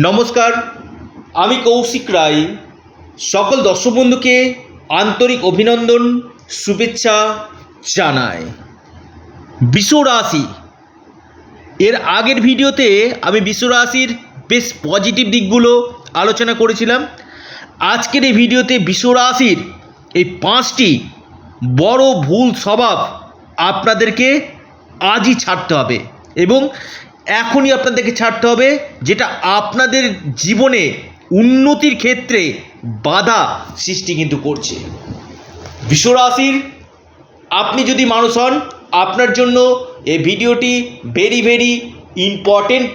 নমস্কার, আমি কৌশিক রায়। সকল দর্শক বন্ধুকে আন্তরিক অভিনন্দন, শুভেচ্ছা জানাই। বিশ্ব রাশি এর আগের ভিডিওতে আমি বিশ্ব রাশির বেশ পজিটিভ দিকগুলো আলোচনা করেছিলাম। আজকের এই ভিডিওতে বিশ্ব রাশির এই পাঁচটি বড় ভুল স্বভাব আপনাদেরকে আজই ছাড়তে হবে এবং এখনই আপনাদেরকে ছাড়তে হবে যেটা আপনাদের জীবনে উন্নতির ক্ষেত্রে বাধা সৃষ্টি কিন্তু করছে। বিশ্বরাশির আপনি যদি মানুষ হন, আপনার জন্য এই ভিডিওটি ভেরি ভেরি ইম্পর্টেন্ট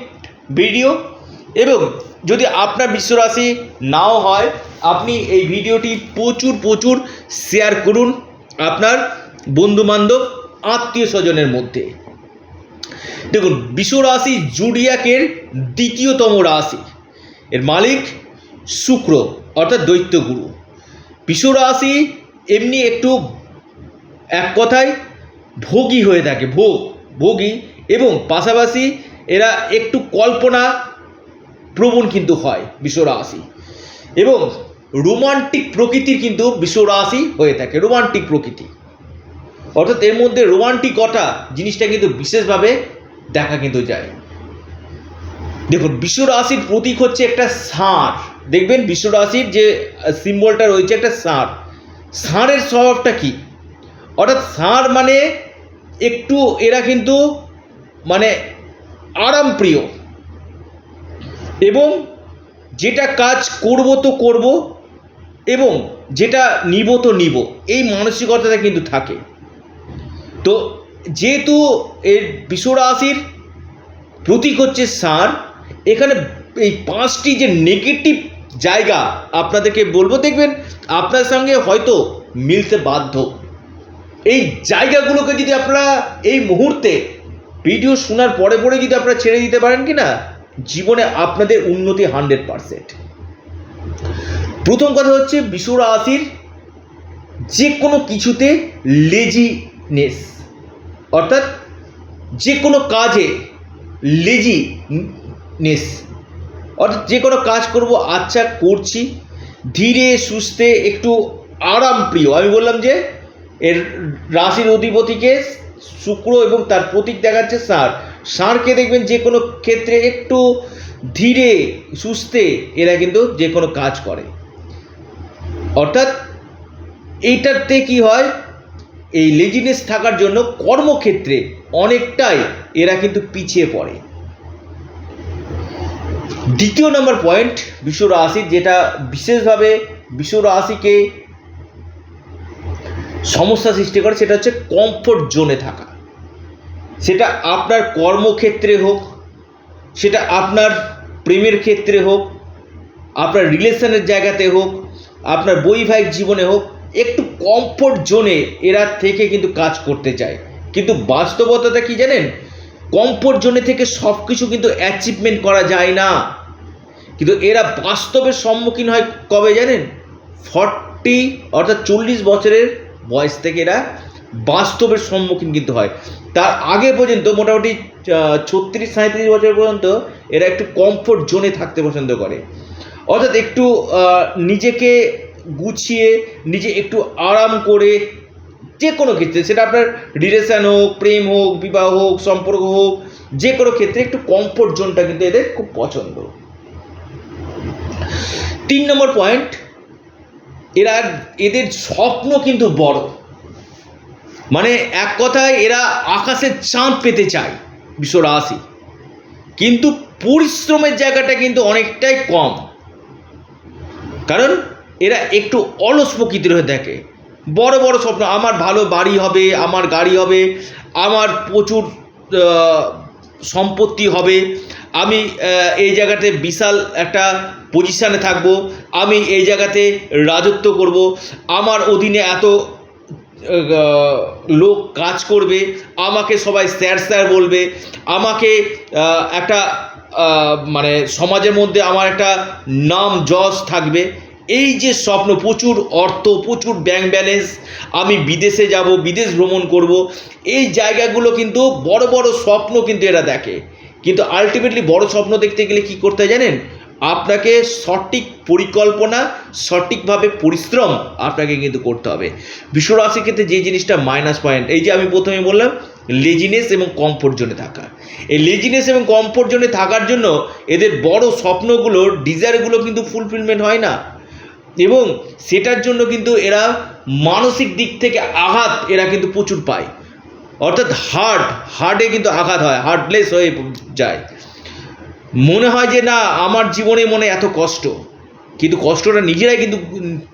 ভিডিও এবং যদি আপনার বিশ্বরাশি নাও হয়, আপনি এই ভিডিওটি প্রচুর প্রচুর শেয়ার করুন আপনার বন্ধুবান্ধব, আত্মীয় স্বজনের মধ্যে। দেখুন বিশ্ব রাশি জুডিয়াকের দ্বিতীয়তম রাশি। এর মালিক শুক্র, অর্থাৎ দৈত্যগুরু। বিশ্ব রাশি এমনি একটু এক কথায় ভোগী হয়ে থাকে, ভোগ, ভোগী। এবং পাশাপাশি এরা একটু কল্পনা প্রবণ কিন্তু হয় বিশ্ব রাশি। এবং রোমান্টিক প্রকৃতির কিন্তু বিশ্ব রাশি হয়ে থাকে, রোমান্টিক প্রকৃতি। অর্থাৎ এর মধ্যে রোমান্টিকতা জিনিসটা কিন্তু বিশেষভাবে দেখা কিন্তু যায়। দেখুন বিশ্ব রাশির প্রতীক হচ্ছে একটা ষাঁড়। দেখবেন বিশ্ব রাশির যে সিম্বলটা রয়েছে একটা ষাঁড়। ষাঁড়ের স্বভাবটা কি? অর্থাৎ ষাঁড় মানে একটু এরা কিন্তু মানে আরামপ্রিয়। এবং যেটা কাজ করব তো করব এবং যেটা নিব তো নিব, এই মানসিকতাটা কিন্তু থাকে। তো যেহেতু এর বিশ্বরাশির প্রতীক হচ্ছে সার এখানে এই পাঁচটি যে নেগেটিভ জায়গা আপনাদেরকে বলব, দেখবেন আপনার সঙ্গে হয়তো মিলতে বাধ্য। এই জায়গাগুলোকে যদি আপনারা এই মুহূর্তে ভিডিও শোনার পরে পরে যদি আপনারা ছেড়ে দিতে পারেন কি না জীবনে আপনাদের উন্নতি হান্ড্রেড পারসেন্ট। প্রথম কথা হচ্ছে বিশ্ব রাশির যে কোনো কিছুতে লেজিনেস অর্থাৎ যে কোনো কাজে লেজিনেস অর্থাৎ যে কোনো কাজ করব আচ্ছা করছি, ধীরে সুস্থে একটু আরাম প্রিয়। আমি বললাম যে এর রাশির অধিপতিকে শুক্র এবং তার প্রতীক দেখাচ্ছে ষাঁড়। ষাঁড়কে দেখবেন যে কোনো ক্ষেত্রে একটু ধীরে সুস্থে এরা কিন্তু যে কোনো কাজ করে। অর্থাৎ এইটাতে কি হয়? এই লেজিনেস থাকার জন্য কর্মক্ষেত্রে অনেকটাই এরা কিন্তু পিছিয়ে পড়ে। দ্বিতীয় নম্বর পয়েন্ট বিশ্ব রাশির যেটা বিশেষভাবে বিশ্ব রাশিকে সমস্যা সৃষ্টি করে, সেটা হচ্ছে কমফোর্ট জোনে থাকা। সেটা আপনার কর্মক্ষেত্রে হোক, সেটা আপনার প্রেমের ক্ষেত্রে হোক, আপনার রিলেশনের জায়গাতে হোক, আপনার বৈবাহিক জীবনে হোক একটু কমফোর্ট জোনে এরা থেকে কিন্তু কাজ করতে চায়। কিন্তু বাস্তবতাটা কি জানেন? কমফোর্ট জোনে থেকে সব কিছু কিন্তু অ্যাচিভমেন্ট করা যায় না। কিন্তু এরা বাস্তবের সম্মুখীন হয় কবে জানেন? ফর্টি অর্থাৎ চল্লিশ বছরের বয়স থেকে এরা বাস্তবের সম্মুখীন কিন্তু হয়। তার আগে পর্যন্ত মোটামুটি ছত্রিশ সাঁত্রিশ বছর পর্যন্ত এরা একটু কমফোর্ট জোনে থাকতে পছন্দ করে। অর্থাৎ একটু নিজেকে গুছিয়ে নিজে একটু আরাম করে যে কোনো ক্ষেত্রে, সেটা আপনার রিলেশন হোক, প্রেম হোক, বিবাহ হোক, সম্পর্ক হোক, যে কোনো ক্ষেত্রে একটু কমফোর্ট জোনটা কিন্তু এদের খুব পছন্দ। তিন নম্বর পয়েন্ট এরা, এদের স্বপ্ন কিন্তু বড়। মানে এক কথায় এরা আকাশের চাঁদ পেতে চায় বিশ্ব রাশি। কিন্তু পরিশ্রমের জায়গাটা কিন্তু অনেকটাই কম। কারণ এরা একটু অলস প্রকৃতির হয়ে থাকে। বড় বড় স্বপ্ন, আমার ভালো বাড়ি হবে, আমার গাড়ি হবে, আমার প্রচুর সম্পত্তি হবে, আমি এই জায়গাতে বিশাল একটা পজিশানে থাকব, আমি এই জায়গাতে রাজত্ব করব, আমার অধীনে এত লোক কাজ করবে, আমাকে সবাই স্যার স্যার বলবে, আমাকে একটা মানে সমাজের মধ্যে আমার একটা নাম যশ থাকবে এই যে স্বপ্ন, প্রচুর অর্থ, প্রচুর ব্যাংক ব্যালেন্স আমি বিদেশে যাব, বিদেশ ভ্রমণ করব, এই জায়গাগুলো কিন্তু বড় বড় স্বপ্ন কিন্তু এরা দেখে। কিন্তু আলটিমেটলি বড় স্বপ্ন দেখতে গেলে কি করতে জানেন? আপনাকে সঠিক পরিকল্পনা, সঠিকভাবে পরিশ্রম আপনাকে কিন্তু করতে হবে। বিশ্বরাশির ক্ষেত্রে যে জিনিসটা মাইনাস পয়েন্ট এই যে আমি প্রথমে বললাম লেজিনেস এবং কমফোর্ট জোনে থাকা। এই লেজিনেস এবং কমফোর্ট জোনে থাকার জন্য এদের বড় স্বপ্নগুলো ডিজায়ারগুলো কিন্তু ফুলফিলমেন্ট হয় না। এবং সেটার জন্য কিন্তু এরা মানসিক দিক থেকে আঘাত এরা কিন্তু প্রচুর পায়। অর্থাৎ হার্ট হার্টে কিন্তু আঘাত হয় হার্টলেস হয়ে যায়। মনে হয় যে না, আমার জীবনে মনে এত কষ্ট। কিন্তু কষ্টটা নিজেরাই কিন্তু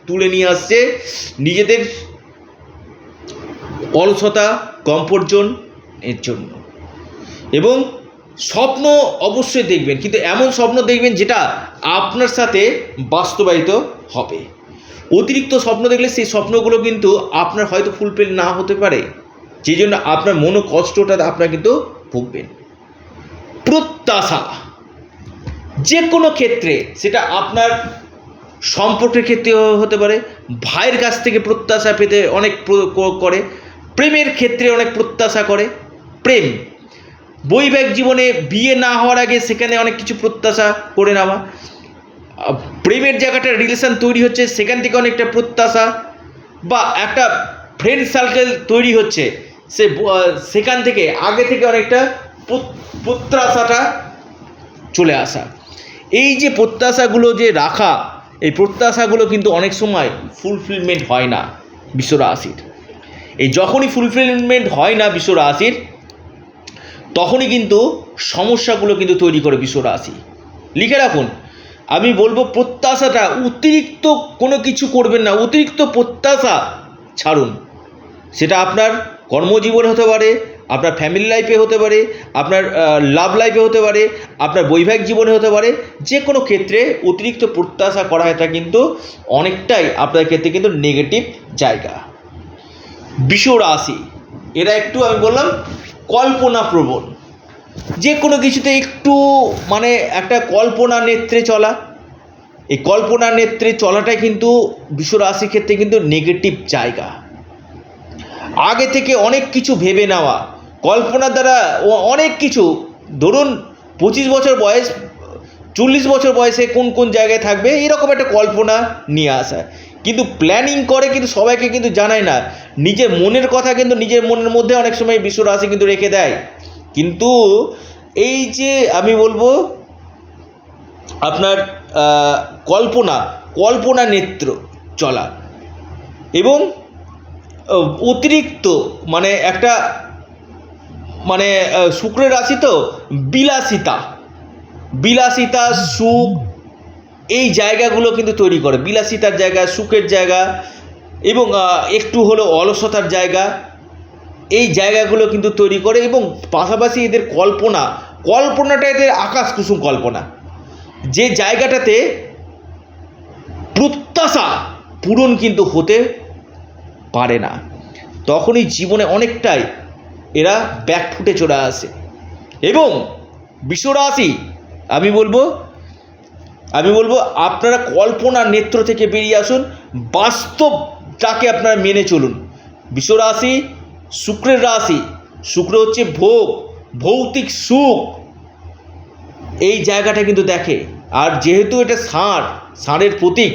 তুলে নিয়ে আসছে। নিজেদের অলসতা কমফোর্ট জোন এর জন্য। এবং স্বপ্ন অবশ্যই দেখবেন, কিন্তু এমন স্বপ্ন দেখবেন যেটা আপনার সাথে বাস্তবায়িত হবে। অতিরিক্ত স্বপ্ন দেখলে সেই স্বপ্নগুলো কিন্তু আপনার হয়তো ফুলফিল না হতে পারে। সেই জন্য আপনার মনো কষ্টটা আপনার কিন্তু ভুগবেন। প্রত্যাশা। যে কোনো ক্ষেত্রে সেটা আপনার সম্পর্কের ক্ষেত্রে হতে পারে, ভাইয়ের কাছ থেকে প্রত্যাশা পেতে অনেক করে, প্রেমের ক্ষেত্রে অনেক প্রত্যাশা করে। প্রেম। বৈবাহিক জীবনে বিয়ে না হওয়ার আগে সেখানে অনেক কিছু প্রত্যাশা করে নেওয়া। প্রেমের জায়গাটা রিলেশন তৈরি হচ্ছে, সেখান থেকে অনেকটা প্রত্যাশা বা একটা ফ্রেন্ড সার্কেল তৈরি হচ্ছে, সে সেখান থেকে আগে থেকে অনেকটা প্রত্যাশাটা চলে আসা। এই যে প্রত্যাশাগুলো যে রাখা, এই প্রত্যাশাগুলো কিন্তু অনেক সময় ফুলফিলমেন্ট হয় না বিশ্ব রাশির এই যখনই ফুলফিলমেন্ট হয় না বিশ্ব রাশির তখনই কিন্তু সমস্যাগুলো কিন্তু তৈরি করে বিশ্ব রাশি লিখে রাখুন, আমি বলব প্রত্যাশাটা, অতিরিক্ত কোনো কিছু করবেন না, অতিরিক্ত প্রত্যাশা ছাড়ুন। সেটা আপনার কর্মজীবন হতে পারে, আপনার ফ্যামিলি লাইফে হতে পারে, আপনার লাভ লাইফে হতে পারে, আপনার বৈবাহিক জীবনে হতে পারে, যে কোনো ক্ষেত্রে অতিরিক্ত প্রত্যাশা করা এটা কিন্তু অনেকটাই আপনার ক্ষেত্রে কিন্তু নেগেটিভ জায়গা। বিষ রাশি এরা একটু আমি বললাম কল্পনা প্রবণ। যে কোনো কিছুতে একটু মানে একটা কল্পনা নেত্রে চলা। এই কল্পনা নেত্রে চলাটাই কিন্তু বিশ্ব রাশির ক্ষেত্রে কিন্তু নেগেটিভ জায়গা। আগে থেকে অনেক কিছু ভেবে নেওয়া কল্পনার দ্বারা অনেক কিছু। ধরুন, পঁচিশ বছর বয়স, চল্লিশ বছর বয়সে কোন কোন জায়গায় থাকবে, এরকম একটা কল্পনা নিয়ে আসা। কিন্তু প্ল্যানিং করে কিন্তু সবাইকে কিন্তু জানায় না। নিজের মনের কথা কিন্তু নিজের মনের মধ্যে অনেক সময় বিশ্ব রাশি কিন্তু রেখে দেয়। কিন্তু এই যে আমি বলব, আপনার কল্পনা কল্পনা নেত্র চলা এবং অতিরিক্ত মানে একটা মানে শুক্রের রাশি তো বিলাসিতা। বিলাসিতা, সুখ এই জায়গাগুলো কিন্তু তৈরি করে। বিলাসিতার জায়গা, সুখের জায়গা এবং একটু হলো অলসতার জায়গা। এই জায়গাগুলো কিন্তু তৈরি করে এবং পাশাপাশি এদের কল্পনা, কল্পনাটা এদের আকাশ কুসুম কল্পনা। যে জায়গাটাতে প্রত্যাশা পূরণ কিন্তু হতে পারে না। তখনই জীবনে অনেকটাই এরা ব্যাকফুটে চলে আসে। এবং বিশ্বরাশি, আমি বলব আমি বলব, আপনারা কল্পনার নেত্র থেকে বেরিয়ে আসুন বাস্তবটাকে আপনারা মেনে চলুন। বিশ্বরাশি শুক্রের রাশি, শুক্র হচ্ছে ভোগ, ভৌতিক সুখ। এই জায়গাটা কিন্তু দেখে, আর যেহেতু এটা ষাঁড়, ষাঁড়ের প্রতীক,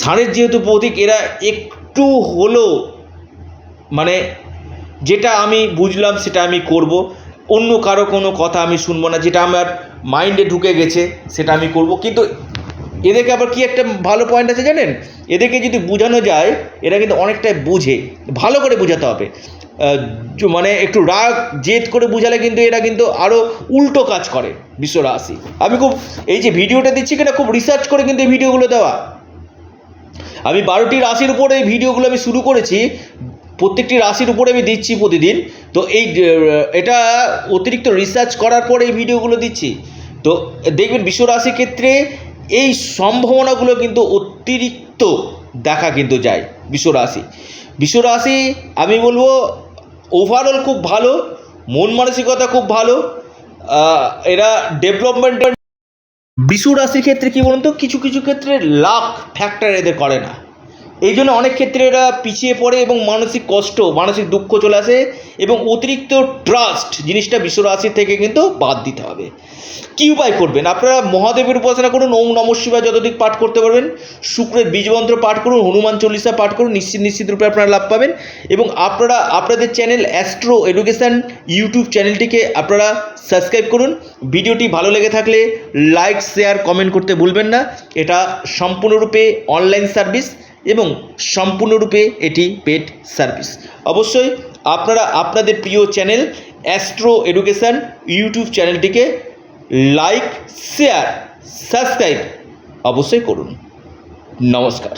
ষাঁড়ের যেহেতু প্রতীক, এরা একটু হলেও মানে যেটা আমি বুঝলাম সেটা আমি করব, অন্য কারও কোনো কথা আমি শুনব না, যেটা আমার মাইন্ডে ঢুকে গেছে, সেটা আমি করব। কিন্তু এদেরকে আবার কি একটা ভালো পয়েন্ট আছে জানেন? এদেরকে যদি বোঝানো যায়, এরা কিন্তু অনেকটাই বুঝে। ভালো করে বোঝাতে হবে। মানে একটু রাগ, জেদ করে বোঝালে কিন্তু এরা কিন্তু আরও উল্টো কাজ করে বিশ্ব রাশি আমি খুব এই যে ভিডিওটা দিচ্ছি কিনা, খুব রিসার্চ করে কিন্তু এই ভিডিওগুলো দেওয়া। আমি বারোটি রাশির উপরে এই ভিডিওগুলো আমি শুরু করেছি। প্রত্যেকটি রাশির উপরে আমি দিচ্ছি প্রতিদিন। তো এই এটা অতিরিক্ত রিসার্চ করার পরে এই ভিডিওগুলো দিচ্ছি। তো দেখবেন বিশ্ব রাশির ক্ষেত্রে এই সম্ভাবনাগুলো কিন্তু অতিরিক্ত দেখা কিন্তু যায় বিশ্ব রাশি। বিশ্ব রাশি, আমি বলব ওভারঅল খুব ভালো, মন মানসিকতা খুব ভালো এরা ডেভেলপমেন্টের বিশু রাশির ক্ষেত্রে কি বলুন তো, কিছু কিছু ক্ষেত্রে লাক ফ্যাক্টর এদের করে না। এই জন্য অনেক ক্ষেত্রে এরা পিছিয়ে পড়ে এবং মানসিক কষ্ট, মানসিক দুঃখ চলে আসে এবং অতিরিক্ত ট্রাস্ট জিনিসটা বিশ্ব রাশি থেকে কিন্তু বাদ দিতে হবে। কী উপায় করবেন? আপনারা মহাদেবের উপাসনা করুন, ওম নম শিবায় যতদিক পাঠ করতে পারবেন, শুক্রের বীজমন্ত্র পাঠ করুন, হনুমান চল্লিশা পাঠ করুন, নিশ্চিত নিশ্চিত রূপে আপনারা লাভ পাবেন এবং আপনারা, আপনাদের চ্যানেল অ্যাস্ট্রো এডুকেশান ইউটিউব চ্যানেলটিকে আপনারা সাবস্ক্রাইব করুন। ভিডিওটি ভালো লেগে থাকলে লাইক শেয়ার কমেন্ট করতে ভুলবেন না। এটা সম্পূর্ণরূপে অনলাইন সার্ভিস এবং সম্পূর্ণরূপে এটি পেড সার্ভিস। অবশ্যই আপনারা আপনাদের প্রিয় চ্যানেল অ্যাস্ট্রো এডুকেশান ইউটিউব চ্যানেলটিকে লাইক, শেয়ার, সাবস্ক্রাইব অবশ্যই করুন। নমস্কার।